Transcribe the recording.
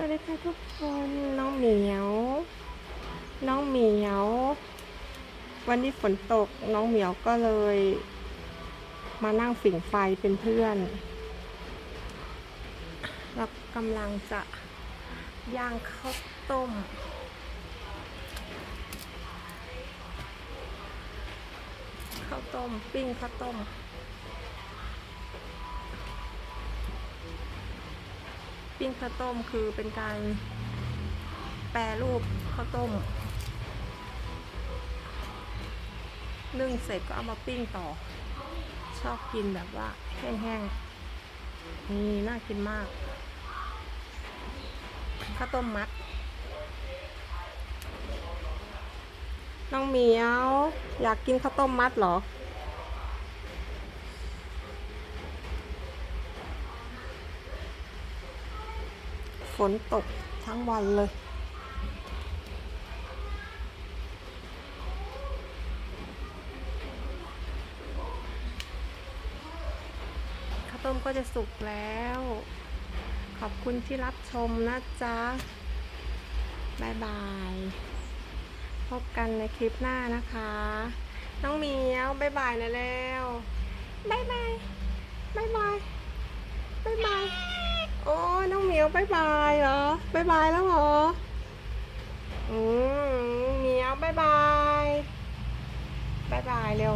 สวัสดีค่ะทุกคนน้องเหมียว น้องเหมียว วันนี้ฝนตกน้องเหมียวก็เลย มานั่งฝิ่งไฟเป็นเพื่อนเรากำลังจะย่างข้าวต้ม ข้าวต้ม ปิ้งข้าวต้ม ปิ้งข้าวต้มคือเป็นการแปรรูปข้าวต้มนึ่งเสร็จก็เอามาปิ้งต่อ ชอบกินแบบว่า แห้งๆนี่น่ากินมากข้าวต้มมัด น้องเหมียว อยากกินข้าวต้มมัดเหรอ ฝนตกทั้งวันเลย ข้าวต้มก็จะสุกแล้ว ขอบคุณที่รับชมนะจ๊ะบายบาย พบกันในคลิปหน้านะคะ น้องเหมียวบายบายนะแล้วบายบายบายบายบายบาย โอ้ยน้องเหมียว บายบายเหรอบายบายแล้วเหรอ อืมเหมียวบายบายบายบายเร็ว